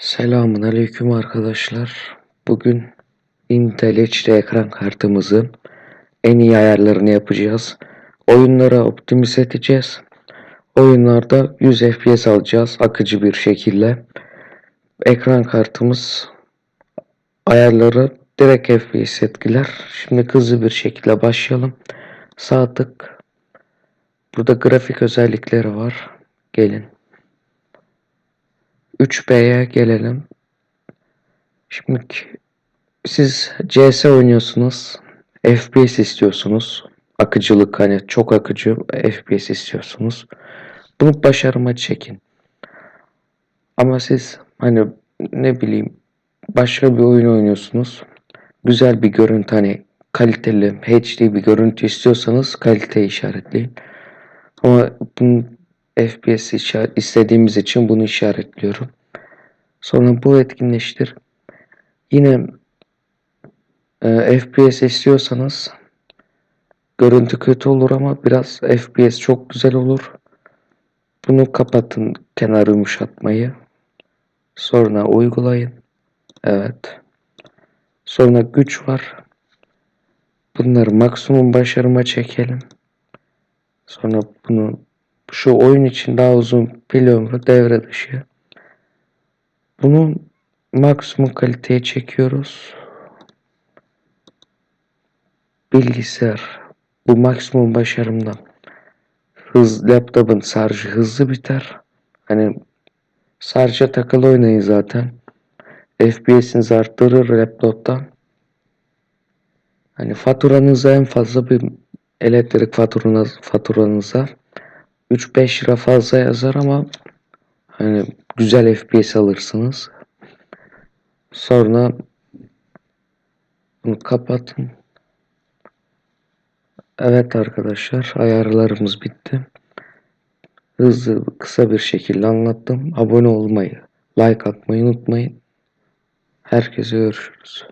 Selamun aleyküm arkadaşlar. Bugün Intel HD ekran kartımızın en iyi ayarlarını yapacağız. Oyunlara optimize edeceğiz. Oyunlarda 100 FPS alacağız akıcı bir şekilde. Ekran kartımız ayarları direkt FPS etkiler. Şimdi hızlı bir şekilde başlayalım. Sağ tık. Burada grafik özellikleri var. Gelin. 3B'ye gelelim. Şimdi siz CS oynuyorsunuz. FPS istiyorsunuz. Akıcılık hani çok akıcı FPS istiyorsunuz. Bunu başarıma çekin. Ama siz hani ne bileyim başka bir oyun oynuyorsunuz. Güzel bir görüntü hani kaliteli HD bir görüntü istiyorsanız kalite işaretleyin. Ama bunun FPS işaret, istediğimiz için bunu işaretliyorum. Sonra bu etkinleştir. Yine e, FPS istiyorsanız görüntü kötü olur ama biraz FPS çok güzel olur. Bunu kapatın kenar yumuşatmayı. Sonra uygulayın. Evet. Sonra güç var. Bunları maksimum başarıma çekelim. Sonra bunu şu oyun için daha uzun pil ömrü devre dışı. Bunu maksimum kaliteye çekiyoruz. Bilgisayar bu maksimum başarımda. Hız laptopun şarjı hızlı biter. Hani şarja takılı oynayın zaten. FPS'inizi arttırır laptoptan. Hani faturanıza en fazla bir elektrik faturanız, faturanıza 3-5 lira fazla yazar ama hani güzel FPS alırsınız. Sonra bunu kapatın. Evet arkadaşlar ayarlarımız bitti. Hızlı kısa bir şekilde anlattım. Abone olmayı, like atmayı unutmayın. Herkese görüşürüz.